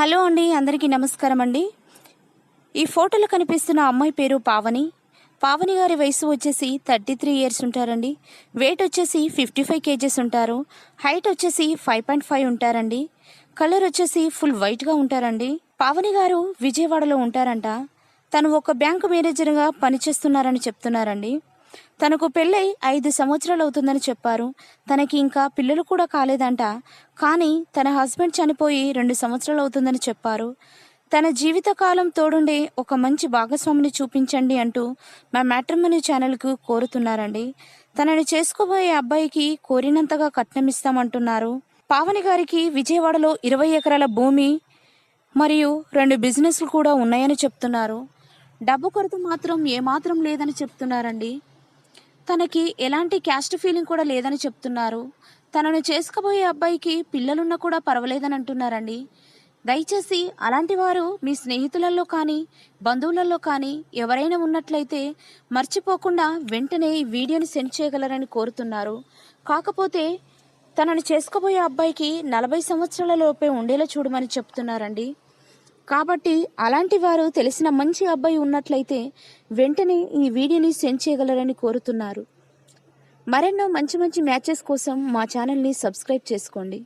Hello అండి అందరికీ నమస్కారం అండి. ఈ ఫోటోలో కనిపిస్తున్న అమ్మాయి పేరు పావని. పావని గారి వయసు వచ్చేసి థర్టీ త్రీ ఇయర్స్ ఉంటారండి. వెయిట్ వచ్చేసి ఫిఫ్టీ ఫైవ్ కేజెస్ ఉంటారు. హైట్ వచ్చేసి ఫైవ్ పాయింట్ ఫైవ్ ఉంటారండి. కలర్ వచ్చేసి ఫుల్ వైట్గా ఉంటారండి. పావని గారు విజయవాడలో ఉంటారంట. తను ఒక బ్యాంకు మేనేజర్గా పనిచేస్తున్నారని చెప్తున్నారండి. తనకు పెళ్ళై ఐదు సంవత్సరాలు అవుతుందని చెప్పారు. తనకి ఇంకా పిల్లలు కూడా కాలేదంట. కానీ తన హస్బెండ్ చనిపోయి రెండు సంవత్సరాలు అవుతుందని చెప్పారు. తన జీవితకాలం తోడుండే ఒక మంచి భాగస్వామిని చూపించండి అంటూ మా మ్యాట్రిమోని ఛానల్కు కోరుతున్నారండి. తనని చేసుకోబోయే అబ్బాయికి కోరినంతగా కట్నం ఇస్తామంటున్నారు పావని గారికి విజయవాడలో ఇరవై ఎకరాల భూమి మరియు రెండు బిజినెస్లు కూడా ఉన్నాయని చెప్తున్నారు. డబ్బు కొరత మాత్రం ఏమాత్రం లేదని చెప్తున్నారండి. తనకి ఎలాంటి క్యాస్ట్ ఫీలింగ్ కూడా లేదని చెప్తున్నారు. తనను చేసుకోబోయే అబ్బాయికి పిల్లలున్నా కూడా పర్వాలేదని అంటున్నారండి. దయచేసి అలాంటి వారు మీ స్నేహితులలో కానీ బంధువులలో కానీ ఎవరైనా ఉన్నట్లయితే మర్చిపోకుండా వెంటనే ఈ వీడియోని సెండ్ చేయగలరని కోరుతున్నారు. కాకపోతే తనను చేసుకోబోయే అబ్బాయికి నలభై సంవత్సరాల లోపే ఉండేలా చూడమని చెప్తున్నారండి. కాబట్టి అలాంటి వారు తెలిసిన మంచి అబ్బాయి ఉన్నట్లయితే వెంటనే ఈ వీడియోని సెండ్ చేయగలరని కోరుతున్నారు. మరెన్నో మంచి మంచి మ్యాచెస్ కోసం మా ఛానల్ని సబ్స్క్రైబ్ చేసుకోండి.